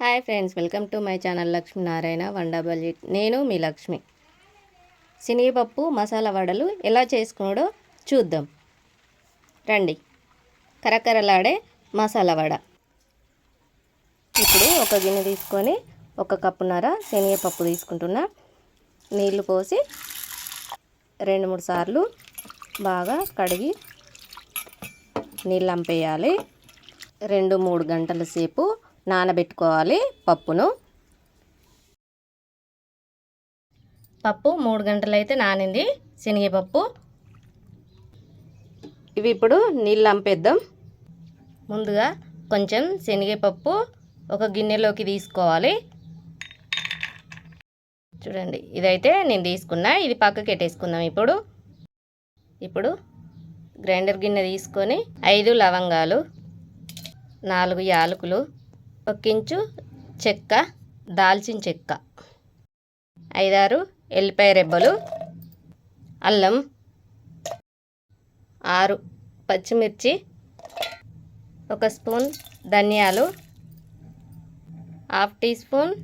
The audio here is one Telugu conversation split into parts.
Hi friends welcome to my channel Lakshminarayana one double eight నేను మీ లక్ష్మి. శనగపప్పు మసాలా వడలు ఎలా చేసుకున్నాడో చూద్దాం. రండి. కరకరలాడే మసాలా వడ. ఇప్పుడు ఒక గిన్నె తీసుకొని ఒక కప్పున్నర శనగపప్పు తీసుకుంటున్నా. నీళ్ళు పోసి రెండు మూడు సార్లు బాగా కడిగి నీళ్ళు అంపేయాలి. రెండు మూడు గంటల సేపు నానబెట్టుకోవాలి పప్పును. పప్పు మూడు గంటలు అయితే నానింది. శనగపప్పు. ఇవి ఇప్పుడు నీళ్ళు అంపేద్దాం ముందుగా కొంచెం శనగపప్పు ఒక గిన్నెలోకి తీసుకోవాలి. చూడండి ఇదైతే నేను తీసుకున్నా. ఇది పక్కకి పెట్టేసుకుందాం ఇప్పుడు. ఇప్పుడు గ్రైండర్ గిన్నె తీసుకొని ఐదు లవంగాలు నాలుగు యాలకులు ఒక ఇంచు చెక్క దాల్చిన చెక్క. ఐదారు ఎల్లిపాయ రెబ్బలు అల్లం. ఆరు పచ్చిమిర్చి ఒక స్పూన్ ధనియాలు హాఫ్ టీ స్పూన్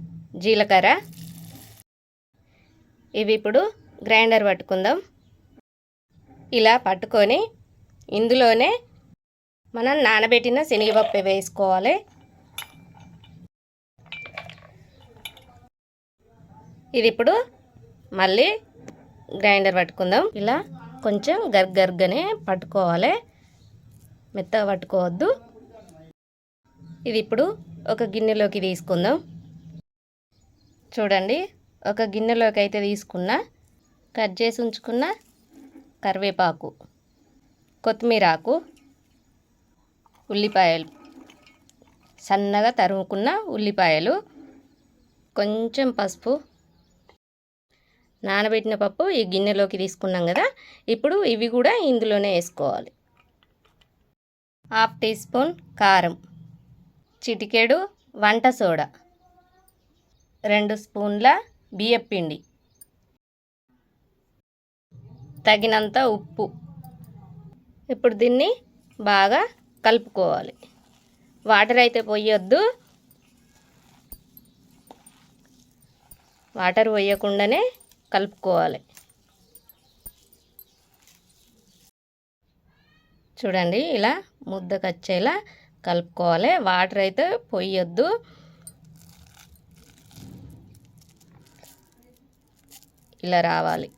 జీలకర్ర. ఇవి ఇప్పుడు గ్రైండర్ పట్టుకుందాం. ఇలా పట్టుకొని ఇందులోనే మనం నానబెట్టిన శనగపప్పు వేసుకోవాలి. ఇది ఇప్పుడు మళ్ళీ గ్రైండర్ పట్టుకుందాం. ఇలా కొంచెం గర్గర్గనే పట్టుకోవాలి. మెత్తగా పట్టుకోవద్దు. ఇది ఇప్పుడు ఒక గిన్నెలోకి తీసుకుందాం. చూడండి ఒక గిన్నెలోకి అయితే తీసుకున్న కట్ చేసి ఉంచుకున్న కరివేపాకు కొత్తిమీర ఆకు ఉల్లిపాయలు సన్నగా తరుముకున్న ఉల్లిపాయలు కొంచెం పసుపు నానబెట్టిన పప్పు ఈ గిన్నెలోకి తీసుకున్నాం కదా ఇప్పుడు ఇవి కూడా ఇందులోనే వేసుకోవాలి. హాఫ్ టీ స్పూన్ కారం చిటికెడు వంట సోడా రెండు స్పూన్ల బియ్యపిండి తగినంత ఉప్పు. ఇప్పుడు దీన్ని బాగా కలుపుకోవాలి. వాటర్ అయితే పోయొద్దు. వాటర్ పోయకుండానే కలుపుకోవాలి. చూడండి ఇలా ముద్దకు వచ్చేలా కలుపుకోవాలి. వాటర్ అయితే పొయ్యొద్దు ఇలా రావాలి.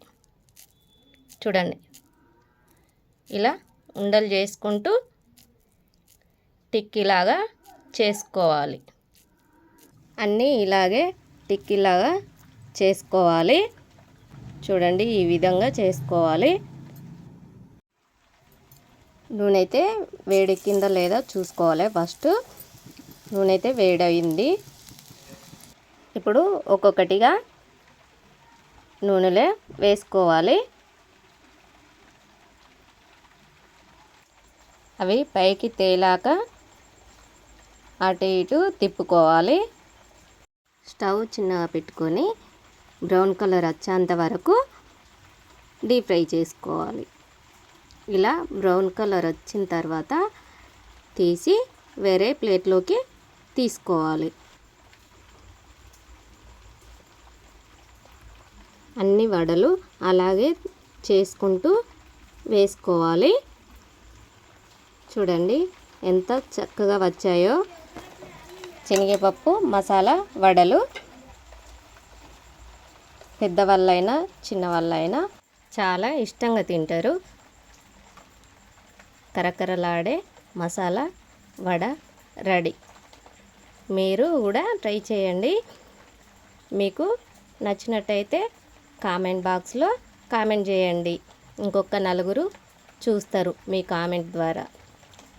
చూడండి ఇలా ఉండలు చేసుకుంటూ టిక్కీలాగా చేసుకోవాలి. అన్నీ ఇలాగే టిక్కీలాగా చేసుకోవాలి. చూడండి ఈ విధంగా చేసుకోవాలి. నూనె అయితే వేడెక్కిందా లేదా చూసుకోవాలి ఫస్ట్. నూనె అయితే వేడయింది. ఇప్పుడు ఒక్కొక్కటిగా నూనెలో వేసుకోవాలి. అవి పైకి తేలాక అటు ఇటు తిప్పుకోవాలి. స్టవ్ చిన్నగా పెట్టుకొని బ్రౌన్ కలర్ వచ్చేంత వరకు డీప్ ఫ్రై చేసుకోవాలి. ఇలా బ్రౌన్ కలర్ వచ్చిన తర్వాత తీసి వేరే ప్లేట్లోకి తీసుకోవాలి. అన్ని వడలు అలాగే చేసుకుంటూ వేసుకోవాలి. చూడండి ఎంత చక్కగా వచ్చాయో. శనగపప్పు మసాలా వడలు. పెద్దవాళ్ళైనా చిన్నవాళ్ళైనా చాలా ఇష్టంగా తింటారు. కరకరలాడే మసాలా వడ రెడీ. మీరు కూడా ట్రై చేయండి. మీకు నచ్చినట్టయితే కామెంట్ బాక్స్లో కామెంట్ చేయండి. ఇంకొక నలుగురు చూస్తారు మీ కామెంట్ ద్వారా.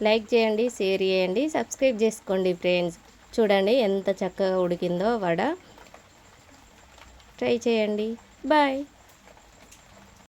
లైక్ చేయండి షేర్ చేయండి సబ్స్క్రైబ్ చేసుకోండి ఫ్రెండ్స్. చూడండి ఎంత చక్కగా ఉడికిందో వడ. ట్రై చేయండి. బాయ్.